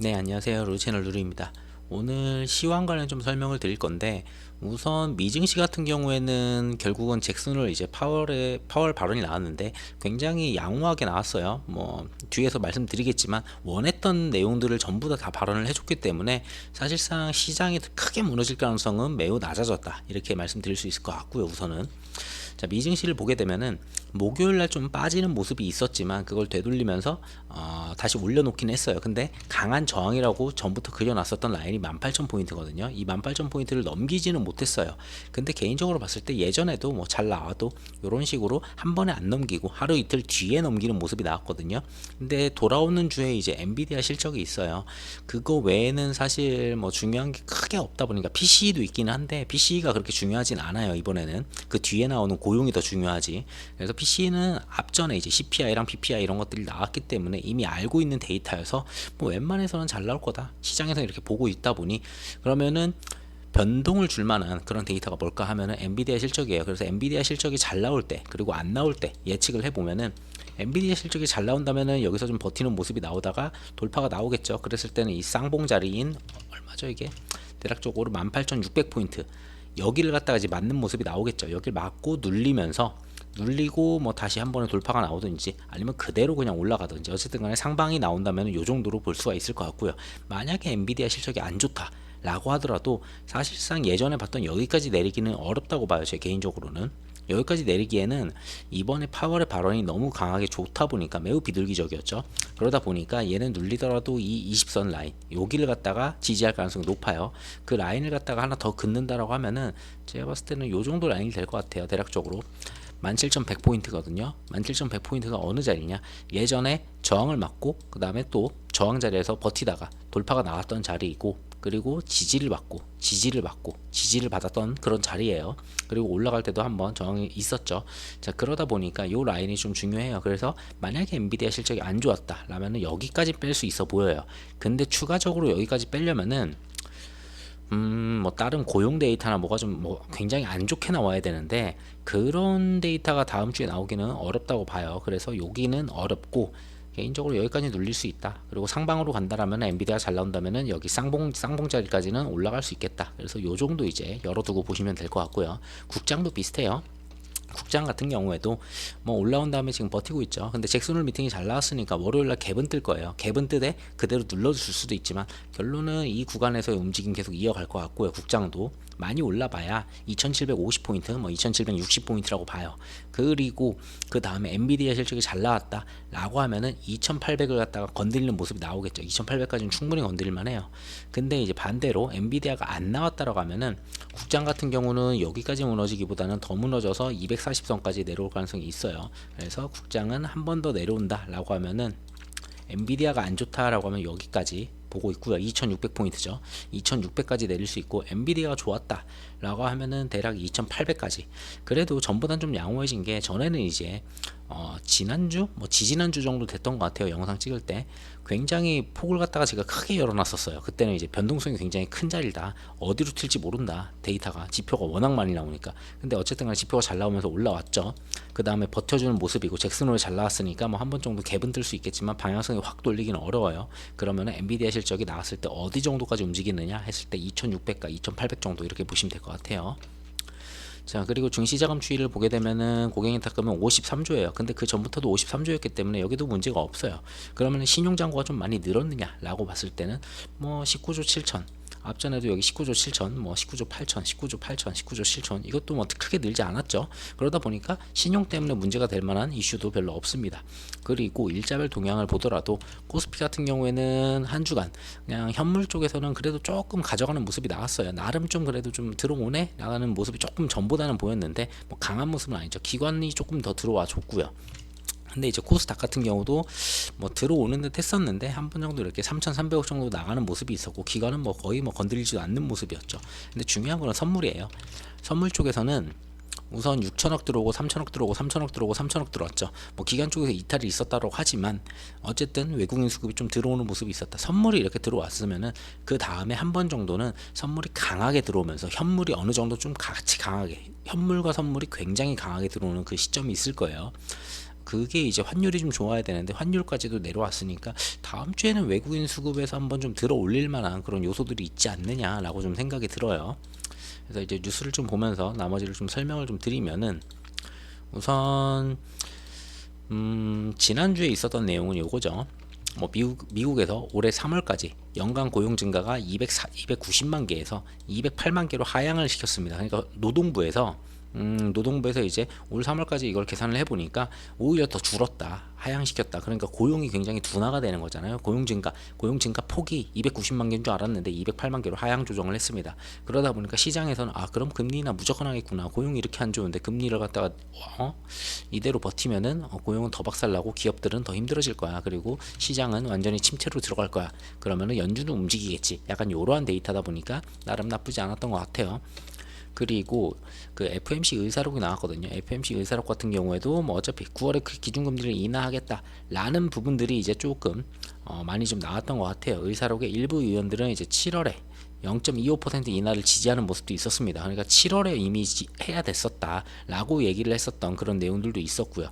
네, 안녕하세요. 루채널 루루입니다. 오늘 시황 관련 좀 설명을 드릴 건데 우선 미증시 같은 경우에는 결국은 잭슨을 이제 파월에 파월 발언이 나왔는데 굉장히 양호하게 나왔어요. 뭐 뒤에서 말씀드리겠지만 원했던 내용들을 전부 다 다 발언을 해줬기 때문에 사실상 시장이 크게 무너질 가능성은 매우 낮아졌다 이렇게 말씀드릴 수 있을 것 같고요. 우선은 자 미증시를 보게 되면은 목요일 날 좀 빠지는 모습이 있었지만 그걸 되돌리면서 어, 다시 올려놓긴 했어요. 근데 강한 저항이라고 전부터 그려놨었던 라인이 18,000포인트거든요. 이 18,000포인트를 넘기지는 못했어요. 근데 개인적으로 봤을 때 예전에도 뭐 잘 나와도 이런 식으로 한 번에 안 넘기고 하루 이틀 뒤에 넘기는 모습이 나왔거든요. 근데 돌아오는 주에 이제 엔비디아 실적이 있어요. 그거 외에는 사실 뭐 중요한 게 크게 없다 보니까 PC도 있기는 한데 PC가 그렇게 중요하진 않아요. 이번에는 그 뒤에 나오는 고용이 더 중요하지. 그래서 PC는 앞전에 이제 CPI랑 PPI 이런 것들이 나왔기 때문에 이미 알고 있는 데이터여서 뭐 웬만해서는 잘 나올 거다. 시장에서 이렇게 보고 있다 보니 그러면은 변동을 줄 만한 그런 데이터가 뭘까 하면은 엔비디아 실적이에요. 그래서 엔비디아 실적이 잘 나올 때 그리고 안 나올 때 예측을 해 보면은 엔비디아 실적이 잘 나온다면은 여기서 좀 버티는 모습이 나오다가 돌파가 나오겠죠. 그랬을 때는 이 쌍봉 자리인 얼마죠 이게 대략적으로 18,600포인트 여기를 갖다가 이제 맞는 모습이 나오겠죠. 여기를 맞고 눌리면서 눌리고 뭐 다시 한 번에 돌파가 나오든지 아니면 그대로 그냥 올라가든지 어쨌든 간에 상방이 나온다면 요 정도로 볼 수가 있을 것 같고요. 만약에 엔비디아 실적이 안 좋다. 라고 하더라도 사실상 예전에 봤던 여기까지 내리기는 어렵다고 봐요. 제 개인적으로는. 여기까지 내리기에는 이번에 파월의 발언이 너무 강하게 좋다 보니까 매우 비둘기적이었죠. 그러다 보니까 얘는 눌리더라도 이 20선 라인 여기를 갖다가 지지할 가능성이 높아요. 그 라인을 갖다가 하나 더 긋는다라고 하면은 제가 봤을 때는 요 정도 라인이 될 것 같아요. 대략적으로 17,100포인트거든요. 17,100포인트가 어느 자리냐? 예전에 저항을 맞고 그 다음에 또 저항 자리에서 버티다가 돌파가 나왔던 자리이고 그리고 지지를 받고 지지를 받고 지지를 받았던 그런 자리예요. 그리고 올라갈 때도 한번 저항이 있었죠. 자 그러다 보니까 이 라인이 좀 중요해요. 그래서 만약에 엔비디아 실적이 안 좋았다라면은 여기까지 뺄 수 있어 보여요. 근데 추가적으로 여기까지 빼려면은 음, 뭐 다른 고용 데이터나 뭐가 좀 뭐 굉장히 안 좋게 나와야 되는데 그런 데이터가 다음 주에 나오기는 어렵다고 봐요. 그래서 여기는 어렵고 개인적으로 여기까지 눌릴 수 있다. 그리고 상방으로 간다라면 엔비디아 잘 나온다면은 여기 쌍봉 쌍봉 자리까지는 올라갈 수 있겠다. 그래서 요 정도 이제 열어두고 보시면 될 것 같고요. 국장도 비슷해요. 국장 같은 경우에도 뭐 올라온 다음에 지금 버티고 있죠. 근데 잭슨홀 미팅이 잘 나왔으니까 월요일 날 갭은 뜰 거예요. 갭은 뜨되 그대로 눌러줄 수도 있지만 결론은 이 구간에서의 움직임 계속 이어갈 것 같고요. 국장도 많이 올라봐야 2750포인트, 뭐 2760포인트라고 봐요. 그리고 그 다음에 엔비디아 실적이 잘 나왔다라고 하면은 2800을 갖다가 건드리는 모습이 나오겠죠. 2800까지는 충분히 건드릴만 해요. 근데 이제 반대로 엔비디아가 안 나왔다라고 하면은 국장 같은 경우는 여기까지 무너지기보다는 더 무너져서 240선까지 내려올 가능성이 있어요. 그래서 국장은 한 번 더 내려온다라고 하면은 엔비디아가 안 좋다라고 하면 여기까지 보고 있고요. 2600포인트죠. 2600까지 내릴 수 있고 엔비디아가 좋았다 라고 하면은 대략 2800까지 그래도 전보단 좀 양호해진 게 전에는 이제 어, 지난주? 뭐 지지난주 정도 됐던 것 같아요 영상 찍을 때. 굉장히 폭을 갖다가 제가 크게 열어놨었어요. 그때는 이제 변동성이 굉장히 큰 자리다. 어디로 튈지 모른다. 데이터가 지표가 워낙 많이 나오니까. 근데 어쨌든 간에 지표가 잘 나오면서 올라왔죠. 그 다음에 버텨주는 모습이고 잭슨홀이 잘 나왔으니까 뭐 한 번 정도 갭은 뜰 수 있겠지만 방향성이 확 돌리기는 어려워요. 그러면은 엔비디아 실적이 나왔을 때 어디 정도까지 움직이느냐 했을 때 2600과 2800 정도 이렇게 보시면 될 것 같아요 자 그리고 중시자금 추이를 보게 되면은 고객님 탁금은 53조예요. 근데 그 전부터도 53조였기 때문에 여기도 문제가 없어요. 그러면 신용잔고가 좀 많이 늘었느냐라고 봤을 때는 뭐 19조 7천 앞전에도 여기 19조 7천, 뭐 19조 8천, 19조 8천, 19조 7천 이것도 뭐 크게 늘지 않았죠. 그러다 보니까 신용 때문에 문제가 될 만한 이슈도 별로 없습니다. 그리고 일자별 동향을 보더라도 코스피 같은 경우에는 한 주간 그냥 현물 쪽에서는 그래도 조금 가져가는 모습이 나왔어요. 나름 좀 그래도 좀 들어오네 나가는 모습이 조금 전보다는 보였는데 뭐 강한 모습은 아니죠. 기관이 조금 더 들어와 줬고요. 근데 이제 코스닥 같은 경우도 뭐 들어오는 듯 했었는데 한 번 정도 이렇게 3,300억 정도 나가는 모습이 있었고 기관은 뭐 거의 뭐 건드리지도 않는 모습이었죠. 근데 중요한 거는 선물이에요. 선물 쪽에서는 우선 6천억 들어오고 3천억 들어오고 3천억 들어오고 3천억 들어왔죠. 뭐 기관 쪽에서 이탈이 있었다고 하지만 어쨌든 외국인 수급이 좀 들어오는 모습이 있었다. 선물이 이렇게 들어왔으면은 그 다음에 한 번 정도는 선물이 강하게 들어오면서 현물이 어느 정도 좀 같이 강하게 현물과 선물이 굉장히 강하게 들어오는 그 시점이 있을 거예요. 그게 이제 환율이 좀 좋아야 되는데 환율까지도 내려왔으니까 다음 주에는 외국인 수급에서 한번 좀 들어 올릴 만한 그런 요소들이 있지 않느냐라고 좀 생각이 들어요. 그래서 이제 뉴스를 좀 보면서 나머지를 좀 설명을 좀 드리면은 우선 음, 지난주에 있었던 내용은 요거죠. 뭐 미국 미국에서 올해 3월까지 연간 고용 증가가 204, 290만 개에서 208만 개로 하향을 시켰습니다. 그러니까 노동부에서 음, 노동부에서 이제 올 3월까지 이걸 계산을 해보니까 오히려 더 줄었다, 하향시켰다. 그러니까 고용이 굉장히 둔화가 되는 거잖아요. 고용 증가, 고용 증가 폭이 290만 개인 줄 알았는데 208만 개로 하향 조정을 했습니다. 그러다 보니까 시장에서는 아 그럼 금리나 무조건 하겠구나. 고용이 이렇게 안 좋은데 금리를 갖다가 어? 이대로 버티면은 어, 고용은 더 박살나고 기업들은 더 힘들어질 거야. 그리고 시장은 완전히 침체로 들어갈 거야. 그러면은 연준은 움직이겠지. 약간 이러한 데이터다 보니까 나름 나쁘지 않았던 것 같아요. 그리고 그 FMC 의사록이 나왔거든요. FMC 의사록 같은 경우에도 뭐 어차피 9월에 그 기준금리를 인하하겠다라는 부분들이 이제 조금 어 많이 좀 나왔던 것 같아요. 의사록의 일부 의원들은 이제 7월에 0.25% 인하를 지지하는 모습도 있었습니다. 그러니까 7월에 이미 지- 해야 됐었다라고 얘기를 했었던 그런 내용들도 있었고요.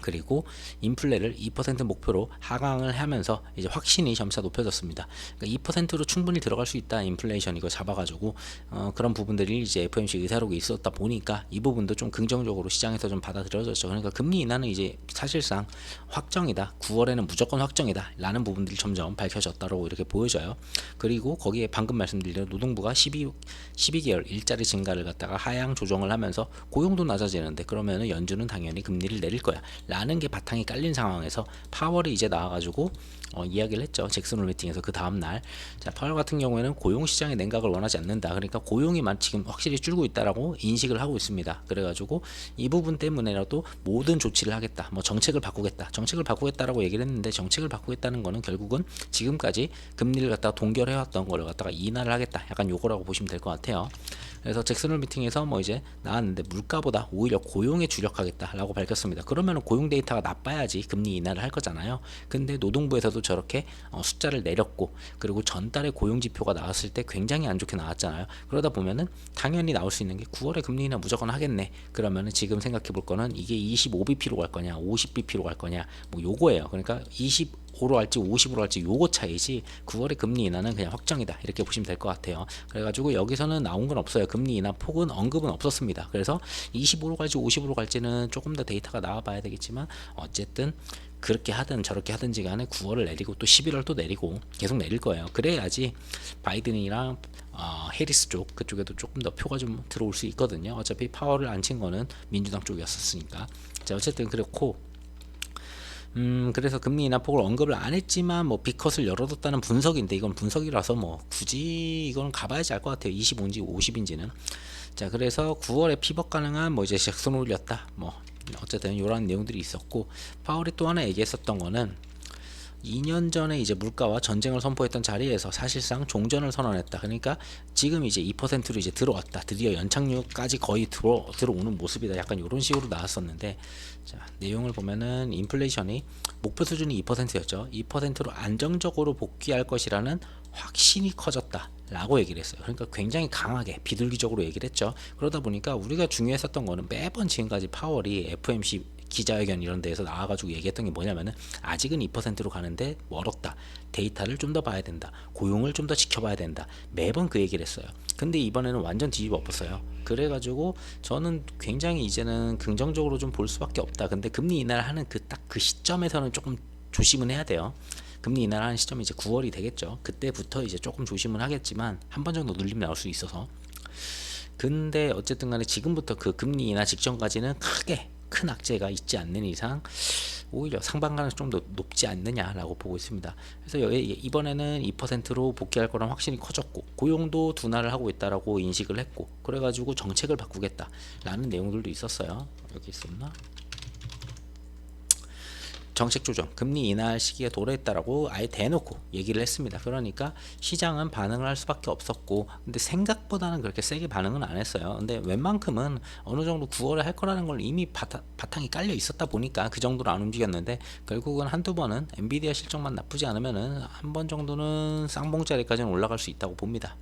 그리고 인플레를 2% 목표로 하강을 하면서 이제 확신이 점차 높여졌습니다. 그러니까 2%로 충분히 들어갈 수 있다. 인플레이션 이거 잡아가지고 어, 그런 부분들이 이제 FOMC 의사록에 있었다 보니까 이 부분도 좀 긍정적으로 시장에서 좀 받아들여졌죠. 그러니까 금리 인하는 이제 사실상 확정이다. 9월에는 무조건 확정이다.라는 부분들이 점점 밝혀졌다고 이렇게 보여져요. 그리고 거기에 방금 말씀드린 노동부가 12 12개월 일자리 증가를 갖다가 하향 조정을 하면서 고용도 낮아지는데 그러면은 연준은 당연히 금리를 내릴 거야. 라는 게 바탕이 깔린 상황에서 파월이 이제 나와가지고 어, 이야기를 했죠. 잭슨홀 미팅에서 그 다음 날. 자, 파월 같은 경우에는 고용 시장의 냉각을 원하지 않는다. 그러니까 고용이 만 지금 확실히 줄고 있다라고 인식을 하고 있습니다. 그래가지고 이 부분 때문에라도 모든 조치를 하겠다. 뭐 정책을 바꾸겠다. 정책을 바꾸겠다라고 얘기를 했는데 정책을 바꾸겠다는 거는 결국은 지금까지 금리를 갖다가 동결해왔던 거를 갖다가 인하를 하겠다. 약간 요거라고 보시면 될 것 같아요. 그래서 잭슨홀 미팅에서 뭐 이제 나왔는데 물가보다 오히려 고용에 주력하겠다라고 밝혔습니다. 그러면 고용 데이터가 나빠야지 금리 인하를 할 거잖아요. 근데 노동부에서도 저렇게 어, 숫자를 내렸고 그리고 전달에 고용 지표가 나왔을 때 굉장히 안 좋게 나왔잖아요. 그러다 보면은 당연히 나올 수 있는 게 9월에 금리 인하 무조건 하겠네. 그러면은 지금 생각해 볼 거는 이게 25bp로 갈 거냐, 50bp로 갈 거냐, 뭐 요거예요. 그러니까 20 5로 할지 50으로 할지 요거 차이지 9월에 금리 인하는 그냥 확정이다. 이렇게 보시면 될 것 같아요. 그래가지고 여기서는 나온 건 없어요. 금리 인하 폭은 언급은 없었습니다. 그래서 25로 갈지 50으로 갈지는 조금 더 데이터가 나와 봐야 되겠지만 어쨌든 그렇게 하든 저렇게 하든지 간에 9월을 내리고 또 11월 또 내리고 계속 내릴 거예요. 그래야지 바이든이랑 어, 해리스 쪽 그쪽에도 조금 더 표가 좀 들어올 수 있거든요. 어차피 파워를 안 친 거는 민주당 쪽이었으니까. 자 어쨌든 그렇고 음, 그래서 금리 인하 폭을 언급을 안 했지만 뭐 비컷을 열어뒀다는 분석인데 이건 분석이라서 뭐 굳이 이거는 가봐야지 알 것 같아요. 25인지 50인지는. 자, 그래서 9월에 피벗 가능한 뭐 이제 잭슨 올렸다. 뭐 어쨌든 이런 내용들이 있었고 파월이 또 하나 얘기했었던 거는 2년 전에 이제 물가와 전쟁을 선포했던 자리에서 사실상 종전을 선언했다. 그러니까 지금 이제 2%로 이제 들어왔다. 드디어 연착륙까지 거의 들어 들어오는 모습이다. 약간 이런 식으로 나왔었는데 자, 내용을 보면은 인플레이션이 목표 수준이 2%였죠. 2%로 안정적으로 복귀할 것이라는 확신이 커졌다. 라고 얘기를 했어요. 그러니까 굉장히 강하게 비둘기적으로 얘기를 했죠. 그러다 보니까 우리가 중요했었던 거는 매번 지금까지 파월이 FMC 기자회견 이런 데에서 나와가지고 얘기했던 게 뭐냐면은 아직은 2%로 가는데 멀었다. 데이터를 좀 더 봐야 된다. 고용을 좀 더 지켜봐야 된다. 매번 그 얘기를 했어요. 근데 이번에는 완전 뒤집어 엎었어요. 그래가지고 저는 굉장히 이제는 긍정적으로 좀 볼 수밖에 없다. 근데 금리 인하를 하는 그 딱그 시점에서는 조금 조심은 해야 돼요. 금리 인하를 하는 시점이 이제 9월이 되겠죠. 그때부터 이제 조금 조심은 하겠지만 한 번 정도 눌림 나올 수 있어서. 근데 어쨌든 간에 지금부터 그 금리 인하 직전까지는 크게 큰 악재가 있지 않는 이상 오히려 가능성이 좀더 높지 않느냐라고 보고 있습니다. 그래서 여- 이번에는 2%로 복귀할 거란 확신이 커졌고 고용도 둔화를 하고 있다라고 인식을 했고 그래가지고 정책을 바꾸겠다라는 내용들도 있었어요. 여기 있었나? 정책 조정, 금리 인하할 시기가 도래했다라고 아예 대놓고 얘기를 했습니다. 그러니까 시장은 반응을 할 수밖에 없었고, 근데 생각보다는 그렇게 세게 반응은 안 했어요. 근데 웬만큼은 어느 정도 9월에 할 거라는 걸 이미 바타, 바탕이 깔려 있었다 보니까 그 정도로 안 움직였는데 결국은 한두 번은 엔비디아 실적만 나쁘지 않으면은 한 번 정도는 쌍봉자리까지는 올라갈 수 있다고 봅니다.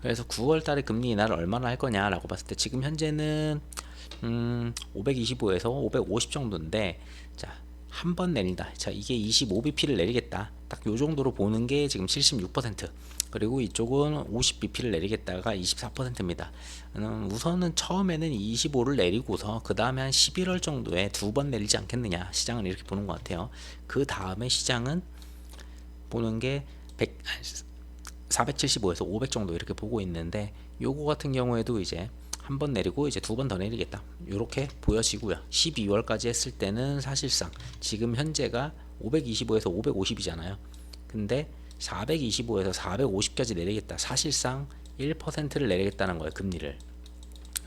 그래서 9월 달에 금리 인하를 얼마나 할 거냐라고 봤을 때 지금 현재는 음, 525에서 550 정도인데 자, 한 번 내린다. 자, 이게 25bp를 내리겠다. 딱 요 정도로 보는 게 지금 76%. 그리고 이쪽은 50bp를 내리겠다가 24%입니다. 음, 우선은 처음에는 25를 내리고서 그 다음에 한 11월 정도에 두 번 내리지 않겠느냐 시장은 이렇게 보는 것 같아요. 그 다음에 시장은 보는 게 100, 475에서 500 정도 이렇게 보고 있는데 요거 같은 경우에도 이제 한 번 내리고 이제 두 번 더 내리겠다 이렇게 보여지고요 12월까지 했을 때는 사실상 지금 현재가 525에서 550이잖아요 근데 425에서 450까지 내리겠다 사실상 1%를 내리겠다는 거예요 금리를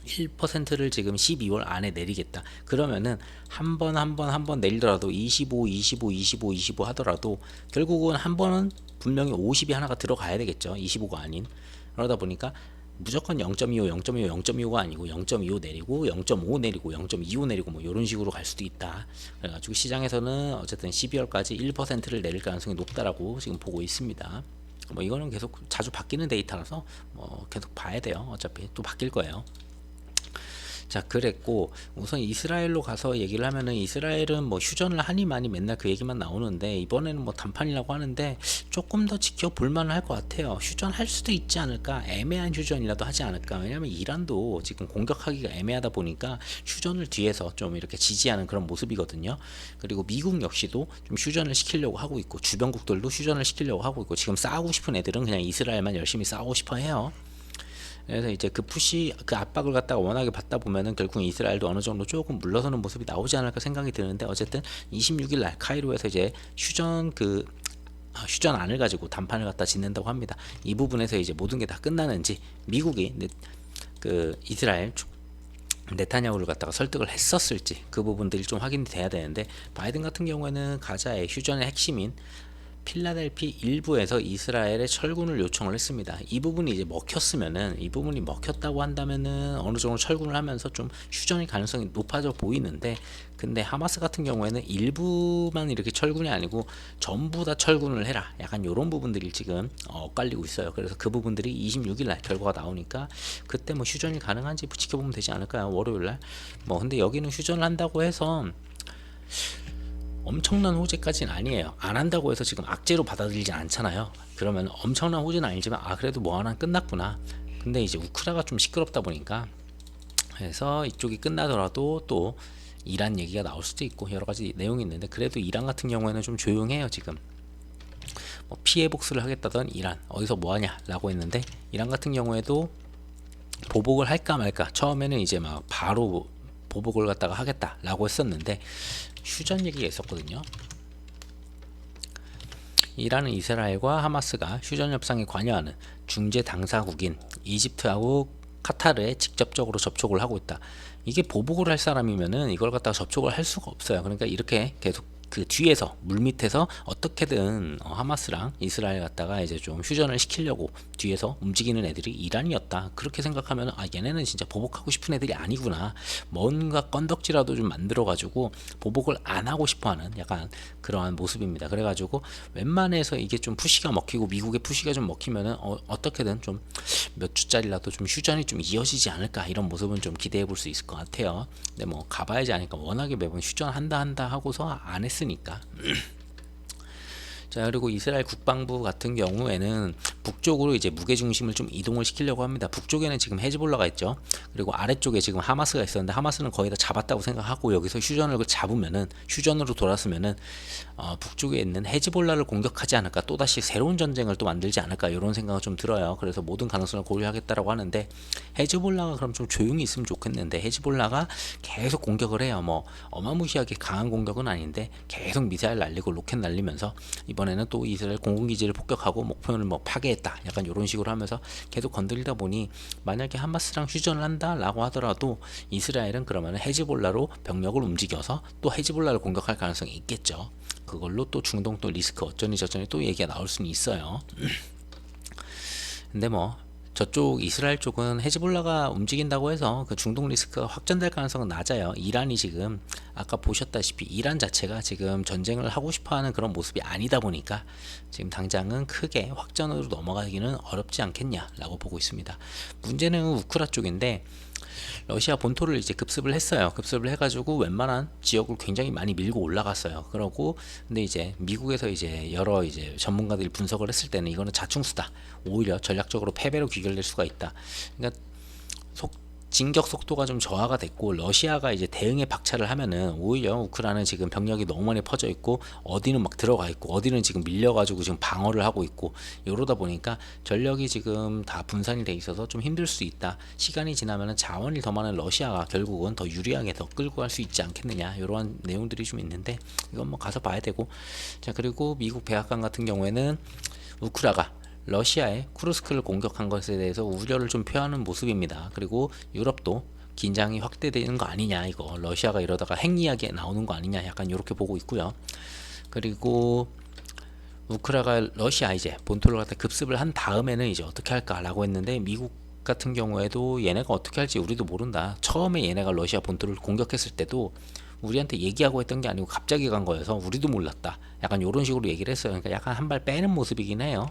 1%를 지금 12월 안에 내리겠다. 그러면은 한 번 한 번 한 번 내리더라도 25, 25, 25, 25 하더라도 결국은 한 번은 분명히 50이 하나가 들어가야 되겠죠. 25가 아닌. 그러다 보니까 무조건 0.25, 0.25, 0.25가 아니고 0.25 내리고 0.5 내리고 0.25 내리고 뭐 이런 식으로 갈 수도 있다. 그래가지고 시장에서는 어쨌든 12월까지 1%를 내릴 가능성이 높다라고 지금 보고 있습니다. 뭐 이거는 계속 자주 바뀌는 데이터라서 뭐 계속 봐야 돼요. 어차피 또 바뀔 거예요. 자 그랬고 우선 이스라엘로 가서 얘기를 하면은 이스라엘은 뭐 휴전을 하니 많이 맨날 그 얘기만 나오는데 이번에는 뭐 단판이라고 하는데 조금 더 지켜볼 만할 것 같아요. 휴전할 수도 있지 않을까? 애매한 휴전이라도 하지 않을까? 왜냐면 이란도 지금 공격하기가 애매하다 보니까 휴전을 뒤에서 좀 이렇게 지지하는 그런 모습이거든요. 그리고 미국 역시도 좀 휴전을 시키려고 하고 있고 주변국들도 휴전을 시키려고 하고 있고 지금 싸우고 싶은 애들은 그냥 이스라엘만 열심히 싸우고 싶어 해요 그래서 이제 그 푸시 그 압박을 갖다가 워낙에 받다 보면은 결국 이스라엘도 어느 정도 조금 물러서는 모습이 나오지 않을까 생각이 드는데 어쨌든 26일 날 카이로에서 이제 휴전 그 아, 휴전 안을 가지고 단판을 갖다 짓는다고 합니다. 이 부분에서 이제 모든 게 다 끝나는지 미국이 네, 그 이스라엘 네타냐후를 갖다가 설득을 했었을지 그 부분들이 좀 확인이 돼야 되는데 바이든 같은 경우에는 가자의 휴전의 핵심인 필라델피 일부에서 이스라엘에 철군을 요청을 했습니다. 이 부분이 이제 먹혔으면은 이 부분이 먹혔다고 한다면은 어느 정도 철군을 하면서 좀 휴전의 가능성이 높아져 보이는데 근데 하마스 같은 경우에는 일부만 이렇게 철군이 아니고 전부 다 철군을 해라. 약간 이런 부분들이 지금 어, 엇갈리고 있어요. 그래서 그 부분들이 26일 날 결과가 나오니까 그때 뭐 휴전이 가능한지 지켜보면 되지 않을까요? 월요일 날. 뭐 근데 여기는 휴전을 한다고 해서 엄청난 호재까지는 아니에요. 안 한다고 해서 지금 악재로 받아들이지 않잖아요. 그러면 엄청난 호재는 아니지만 아 그래도 뭐 하나 끝났구나. 근데 이제 우크라가 좀 시끄럽다 보니까 그래서 이쪽이 끝나더라도 또 이란 얘기가 나올 수도 있고 여러 가지 내용이 있는데 그래도 이란 같은 경우에는 좀 조용해요 지금. 뭐 피해 복수를 하겠다던 이란 어디서 뭐 하냐라고 했는데 이란 같은 경우에도 보복을 할까 말까 처음에는 이제 막 바로 보복을 갖다가 하겠다라고 했었는데 휴전 얘기가 있었거든요. 이란은 이스라엘과 하마스가 휴전 협상에 관여하는 중재 당사국인 이집트하고 카타르에 직접적으로 접촉을 하고 있다. 이게 보복을 할 사람이면은 이걸 갖다가 접촉을 할 수가 없어요. 그러니까 이렇게 계속 그 뒤에서 물 밑에서 어떻게든 어, 하마스랑 이스라엘 갖다가 이제 좀 휴전을 시키려고 뒤에서 움직이는 애들이 이란이었다. 그렇게 생각하면 아 얘네는 진짜 보복하고 싶은 애들이 아니구나. 뭔가 건덕지라도 좀 만들어 가지고 보복을 안 하고 싶어하는 약간 그러한 모습입니다. 그래가지고 웬만해서 이게 좀 푸시가 먹히고 미국의 푸시가 좀 먹히면은 어, 어떻게든 좀 몇 주짜리라도 좀 휴전이 좀 이어지지 않을까 이런 모습은 좀 기대해 볼 수 있을 것 같아요. 근데 뭐 가봐야지 하니까 워낙에 매번 휴전 한다 한다 하고서 안 했 으니까. 자 그리고 이스라엘 국방부 같은 경우에는 북쪽으로 이제 무게 중심을 좀 이동을 시키려고 합니다. 북쪽에는 지금 헤즈볼라가 있죠. 그리고 아래쪽에 지금 하마스가 있었는데 하마스는 거의 다 잡았다고 생각하고 여기서 휴전을 잡으면은 휴전으로 돌았으면은 어, 북쪽에 있는 헤즈볼라를 공격하지 않을까 또 다시 새로운 전쟁을 또 만들지 않을까 이런 생각은 좀 들어요. 그래서 모든 가능성을 고려하겠다라고 하는데 헤즈볼라가 그럼 좀 조용히 있으면 좋겠는데 헤즈볼라가 계속 공격을 해요. 뭐 어마무시하게 강한 공격은 아닌데 계속 미사일 날리고 로켓 날리면서 이번 에는 또 이스라엘 공군기지를 폭격하고 목표를 뭐 파괴했다. 약간 이런 식으로 하면서 계속 건드리다 보니 만약에 하마스랑 휴전을 한다라고 하더라도 이스라엘은 그러면 헤즈볼라로 병력을 움직여서 또 헤즈볼라를 공격할 가능성이 있겠죠. 그걸로 또 중동 또 리스크 어쩌니 저쩌니 또 얘기가 나올 수는 있어요. 근데 뭐 저쪽 이스라엘 쪽은 헤즈볼라가 움직인다고 해서 그 중동 리스크가 확전될 가능성은 낮아요. 이란이 지금 아까 보셨다시피 이란 자체가 지금 전쟁을 하고 싶어하는 그런 모습이 아니다 보니까 지금 당장은 크게 확전으로 넘어가기는 어렵지 않겠냐라고 보고 있습니다. 문제는 우크라 쪽인데 러시아 본토를 이제 급습을 했어요. 급습을 해가지고 웬만한 지역을 굉장히 많이 밀고 올라갔어요. 그러고 근데 이제 미국에서 이제 여러 이제 전문가들이 분석을 했을 때는 이거는 자충수다. 오히려 전략적으로 패배로 귀결될 수가 있다. 그러니까 속 진격 속도가 좀 저하가 됐고 러시아가 이제 대응에 박차를 하면은 오히려 우크라이나는 지금 병력이 너무 많이 퍼져 있고 어디는 막 들어가 있고 어디는 지금 밀려가지고 지금 방어를 하고 있고 이러다 보니까 전력이 지금 다 분산이 돼 있어서 좀 힘들 수 있다. 시간이 지나면은 자원이 더 많은 러시아가 결국은 더 유리하게 더 끌고 갈 수 있지 않겠느냐 이러한 내용들이 좀 있는데 이건 뭐 가서 봐야 되고 자 그리고 미국 백악관 같은 경우에는 우크라가 러시아의 쿠르스크를 공격한 것에 대해서 우려를 좀 표하는 모습입니다. 그리고 유럽도 긴장이 확대되는 거 아니냐 이거 러시아가 이러다가 핵 이야기 나오는 거 아니냐 약간 이렇게 보고 있고요. 그리고 우크라가 러시아 이제 본토를 갖다 급습을 한 다음에는 이제 어떻게 할까라고 했는데 미국 같은 경우에도 얘네가 어떻게 할지 우리도 모른다. 처음에 얘네가 러시아 본토를 공격했을 때도 우리한테 얘기하고 했던 게 아니고 갑자기 간 거여서 우리도 몰랐다. 약간 이런 식으로 얘기를 했어요. 그러니까 약간 한 발 빼는 모습이긴 해요.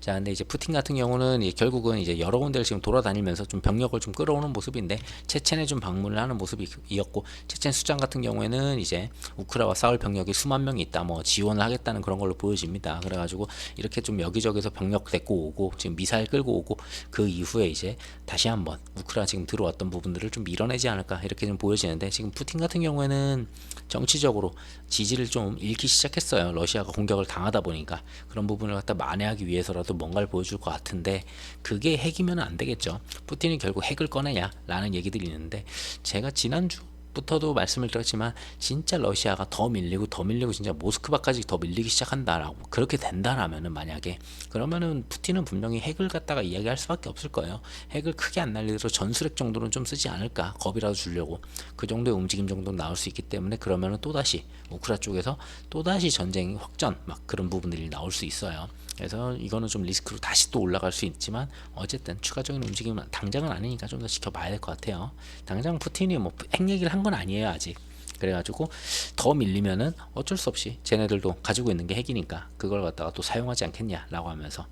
자, 근데 이제 푸틴 같은 경우는 이제 결국은 이제 여러 군데를 지금 돌아다니면서 좀 병력을 좀 끌어오는 모습인데 체첸에 좀 방문을 하는 모습이었고 체첸 수장 같은 경우에는 이제 우크라와 싸울 병력이 수만 명이 있다, 뭐 지원을 하겠다는 그런 걸로 보여집니다. 그래가지고 이렇게 좀 여기저기서 병력 데리고 오고 지금 미사일 끌고 오고 그 이후에 이제 다시 한번 우크라 지금 들어왔던 부분들을 좀 밀어내지 않을까 이렇게 좀 보여지는데 지금 푸틴 같은 경우에는 정치적으로 지지를 좀 잃기 시작했어요. 러시아가 공격을 당하다 보니까 그런 부분을 갖다 만회하기 위해서라도 뭔가를 보여줄 것 같은데 그게 핵이면 안 되겠죠. 푸틴이 결국 핵을 꺼내냐라는 얘기들이 있는데 제가 지난주 부터도 말씀을 드렸지만 진짜 러시아가 더 밀리고 더 밀리고 진짜 모스크바까지 더 밀리기 시작한다라고 그렇게 된다라면은 만약에 그러면은 푸틴은 분명히 핵을 갖다가 이야기할 수밖에 없을 거예요. 핵을 크게 안 날리더라도 전술핵 정도는 좀 쓰지 않을까 겁이라도 주려고 그 정도의 움직임 정도 나올 수 있기 때문에 그러면은 또 다시 우크라 쪽에서 또 다시 전쟁 확전 막 그런 부분들이 나올 수 있어요. 그래서 이거는 좀 리스크로 다시 또 올라갈 수 있지만 어쨌든 추가적인 움직임은 당장은 아니니까 좀 더 지켜봐야 될 것 같아요. 당장 푸틴이 뭐 핵 얘기를 한건 아니에요 아직. 그래가지고 더 밀리면은 어쩔 수 없이 쟤네들도 가지고 있는 게 핵이니까 그걸 갖다가 또 사용하지 않겠냐라고 하면서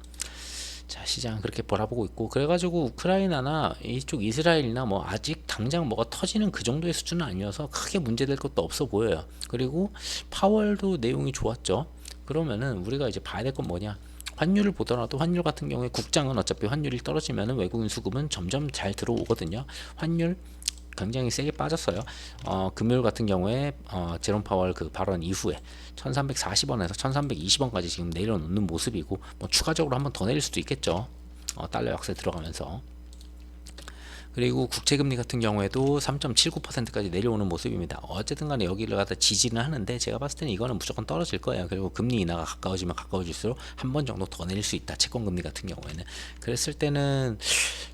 자 시장은 그렇게 바라보고 있고 그래가지고 우크라이나나 이쪽 이스라엘이나 뭐 아직 당장 뭐가 터지는 그 정도의 수준은 아니어서 크게 문제될 것도 없어 보여요. 그리고 파월도 내용이 좋았죠. 그러면은 우리가 이제 봐야 될 건 뭐냐? 환율을 보더라도 환율 같은 경우에 국장은 어차피 환율이 떨어지면은 외국인 수급은 점점 잘 들어오거든요. 환율 굉장히 세게 빠졌어요. 어, 금요일 같은 경우에 어, 제롬 파월 그 발언 이후에 1,340원에서 1,320원까지 지금 내려놓는 모습이고 뭐 추가적으로 한번 더 내릴 수도 있겠죠. 어, 달러 약세 들어가면서. 그리고 국채금리 같은 경우에도 3.79%까지 내려오는 모습입니다. 어쨌든 간에 여기를 갖다 지지는 하는데 제가 봤을 때는 이거는 무조건 떨어질 거예요. 그리고 금리 인하가 가까워지면 가까워질수록 한 번 정도 더 내릴 수 있다. 채권금리 같은 경우에는. 그랬을 때는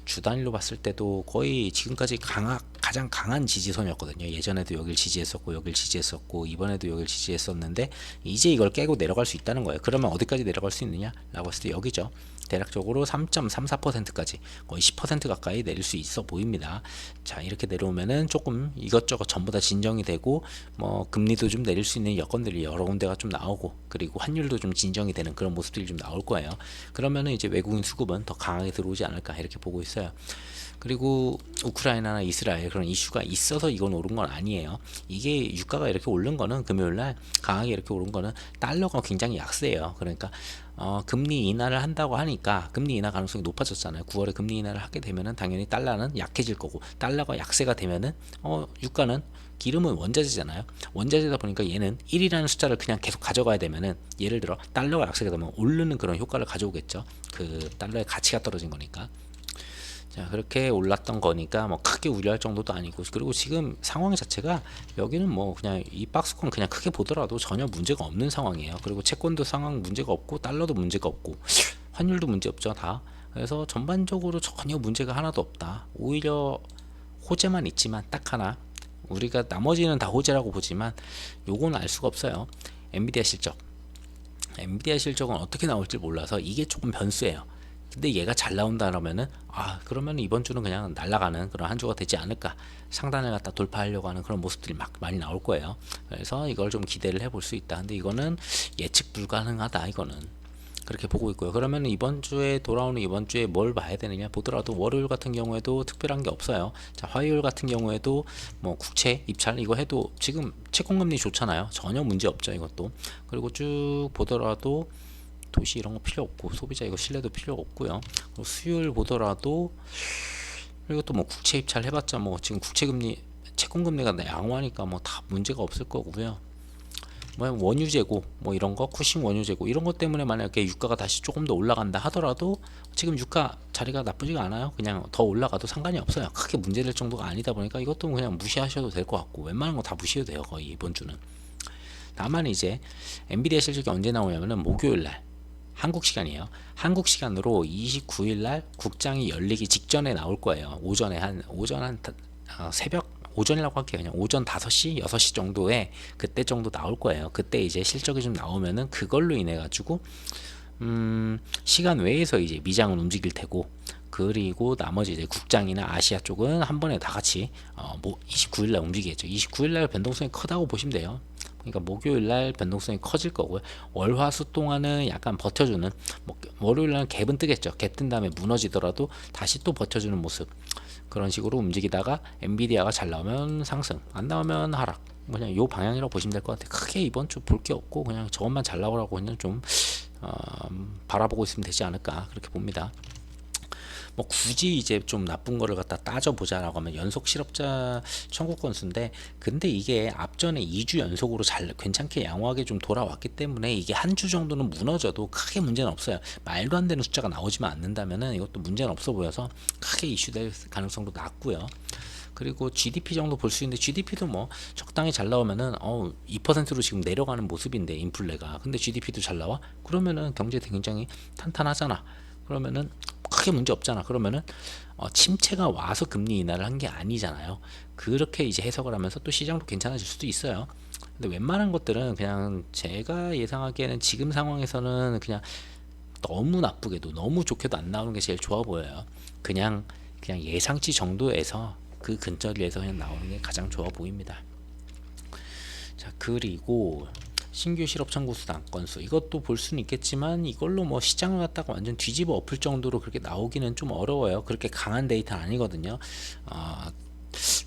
주 단위로 봤을 때도 거의 지금까지 강하, 가장 강한 지지선이었거든요. 예전에도 여길 지지했었고 여길 지지했었고 이번에도 여길 지지했었는데 이제 이걸 깨고 내려갈 수 있다는 거예요. 그러면 어디까지 내려갈 수 있느냐라고 했을 때 여기죠. 대략적으로 3.34%까지 거의 10% 가까이 내릴 수 있어 보입니다. 자 이렇게 내려오면은 조금 이것저것 전부 다 진정이 되고 뭐 금리도 좀 내릴 수 있는 여건들이 여러 군데가 좀 나오고 그리고 환율도 좀 진정이 되는 그런 모습들이 좀 나올 거예요. 그러면은 이제 외국인 수급은 더 강하게 들어오지 않을까 이렇게 보고 있어요. 그리고 우크라이나나 이스라엘 그런 이슈가 있어서 이건 오른 건 아니에요. 이게 유가가 이렇게 오른 거는 금요일 날 강하게 이렇게 오른 거는 달러가 굉장히 약세예요. 그러니까 어, 금리 인하를 한다고 하니까 금리 인하 가능성이 높아졌잖아요. 9월에 금리 인하를 하게 되면은 당연히 달러는 약해질 거고 달러가 약세가 되면은 어, 유가는 기름은 원자재잖아요. 원자재다 보니까 얘는 1이라는 숫자를 그냥 계속 가져가야 되면은 예를 들어 달러가 약세가 되면 오르는 그런 효과를 가져오겠죠. 그 달러의 가치가 떨어진 거니까. 자 그렇게 올랐던 거니까 뭐 크게 우려할 정도도 아니고 그리고 지금 상황 자체가 여기는 뭐 그냥 이 박스권 그냥 크게 보더라도 전혀 문제가 없는 상황이에요. 그리고 채권도 상황 문제가 없고 달러도 문제가 없고 환율도 문제 없죠 다. 그래서 전반적으로 전혀 문제가 하나도 없다. 오히려 호재만 있지만 딱 하나. 우리가 나머지는 다 호재라고 보지만 요거는 알 수가 없어요. 엔비디아 실적. 엔비디아 실적은 어떻게 나올지 몰라서 이게 조금 변수예요 근데 얘가 잘 나온다 그러면은 아 그러면 이번 주는 그냥 날아가는 그런 한 주가 되지 않을까 상단을 갖다 돌파하려고 하는 그런 모습들이 막 많이 나올 거예요 그래서 이걸 좀 기대를 해볼 수 있다 근데 이거는 예측 불가능하다 이거는 그렇게 보고 있고요. 그러면 이번 주에 돌아오는 이번 주에 뭘 봐야 되느냐 보더라도 월요일 같은 경우에도 특별한 게 없어요. 자, 화요일 같은 경우에도 뭐 국채 입찰 이거 해도 지금 채권금리 좋잖아요. 전혀 문제 없죠, 이것도. 그리고 쭉 보더라도 도시 이런 거 필요 없고 소비자 이거 신뢰도 필요 없고요. 수요일 보더라도 또뭐 국채 입찰 해봤자 뭐 지금 국채 금리 채권 금리가 양호하니까 뭐 다 문제가 없을 거고요. 뭐 원유 재고 뭐 이런 거 쿠싱 원유 재고 이런 것 때문에 만약에 유가가 다시 조금 더 올라간다 하더라도 지금 유가 자리가 나쁘지가 않아요. 그냥 더 올라가도 상관이 없어요. 크게 문제될 정도가 아니다 보니까 이것도 그냥 무시하셔도 될 것 같고 웬만한 거 다 무시해도 돼요. 거의 이번 주는. 다만 이제 엔비디아 실적이 언제 나오냐면은 목요일 날 한국 시간이에요. 한국 시간으로 29일 날 국장이 열리기 직전에 나올 거예요. 오전에 한 오전 한 다- 어, 새벽 오전이라고 할게요. 그냥 오전 5시, 6시 정도에 그때 정도 나올 거예요. 그때 이제 실적이 좀 나오면은 그걸로 인해 가지고 음, 시간 외에서 이제 미장은 움직일 테고 그리고 나머지 이제 국장이나 아시아 쪽은 한 번에 다 같이 어, 뭐 29일 날 움직이겠죠. 29일 날 변동성이 크다고 보시면 돼요. 그러니까 목요일 날 변동성이 커질 거고요. 월화수 동안은 약간 버텨주는 뭐 월요일 날 갭은 뜨겠죠. 갭 뜬 다음에 무너지더라도 다시 또 버텨주는 모습 그런 식으로 움직이다가 엔비디아가 잘 나오면 상승 안 나오면 하락 뭐 그냥 요 방향이라고 보시면 될 것 같아요. 크게 이번 주 볼 게 없고 그냥 저것만 잘 나오라고 그냥 좀 어, 바라보고 있으면 되지 않을까 그렇게 봅니다. 뭐 굳이 이제 좀 나쁜 거를 갖다 따져보자라고 하면 연속 실업자 청구 건수인데 근데 이게 앞전에 2주 연속으로 잘 괜찮게 양호하게 좀 돌아왔기 때문에 이게 한 주 정도는 무너져도 크게 문제는 없어요. 말도 안 되는 숫자가 나오지만 않는다면은 이것도 문제는 없어 보여서 크게 이슈될 가능성도 낮고요. 그리고 GDP 정도 볼 수 있는데 GDP도 뭐 적당히 잘 나오면은 어 2%로 지금 내려가는 모습인데 인플레가. 근데 GDP도 잘 나와? 그러면은 경제 굉장히 탄탄하잖아. 그러면은 크게 문제 없잖아 그러면은 어, 침체가 와서 금리 인하를 한 게 아니잖아요 그렇게 이제 해석을 하면서 또 시장도 괜찮아질 수도 있어요 근데 웬만한 것들은 그냥 제가 예상하기에는 지금 상황에서는 그냥 너무 나쁘게도 너무 좋게도 안 나오는 게 제일 좋아 보여요. 그냥 그냥 예상치 정도에서 그 근처에서 그냥 나오는 게 가장 좋아 보입니다. 자 그리고 신규 실업 청구 수당 건수. 이것도 볼 수는 있겠지만 이걸로 뭐 시장을 갖다가 완전 뒤집어 엎을 정도로 그렇게 나오기는 좀 어려워요. 그렇게 강한 데이터는 아니거든요. 아,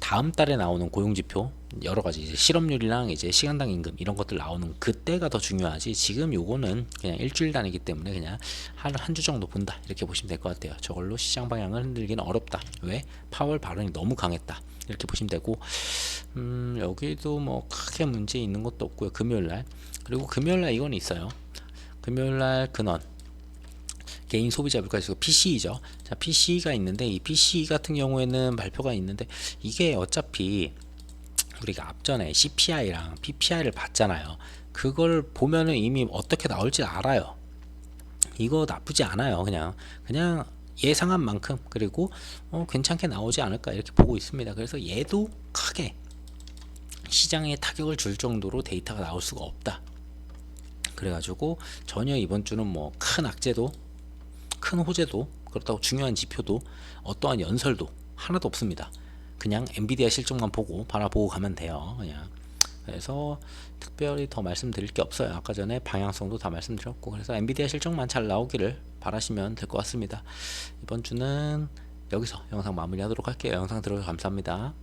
다음 달에 나오는 고용지표 여러 가지 이제 실업률이랑 이제 시간당 임금 이런 것들 나오는 그때가 더 중요하지 지금 요거는 그냥 일주일 단위이기 때문에 그냥 한한주 정도 본다. 이렇게 보시면 될 것 같아요. 저걸로 시장 방향을 흔들기는 어렵다. 왜? 파월 발언이 너무 강했다 이렇게 보시면 되고 음 여기도 뭐 크게 문제 있는 것도 없고요 금요일날 그리고 금요일날 이건 있어요 금요일날 근원 개인 소비자 물가 지수 PC이죠. 자, PC가 있는데 이 PC 같은 경우에는 발표가 있는데 이게 어차피 우리가 앞전에 CPI랑 PPI를 봤잖아요. 그걸 보면은 이미 어떻게 나올지 알아요. 이거 나쁘지 않아요. 그냥 그냥 예상한 만큼 그리고 어, 괜찮게 나오지 않을까 이렇게 보고 있습니다. 그래서 얘도 크게 시장에 타격을 줄 정도로 데이터가 나올 수가 없다. 그래가지고 전혀 이번 주는 뭐 큰 악재도 큰 호재도 그렇다고 중요한 지표도 어떠한 연설도 하나도 없습니다. 그냥 엔비디아 실적만 보고 바라보고 가면 돼요. 그냥 그래서 특별히 더 말씀드릴 게 없어요. 아까 전에 방향성도 다 말씀드렸고 그래서 엔비디아 실적만 잘 나오기를 바라시면 될 것 같습니다. 이번 주는 여기서 영상 마무리하도록 할게요. 영상 들어서 감사합니다.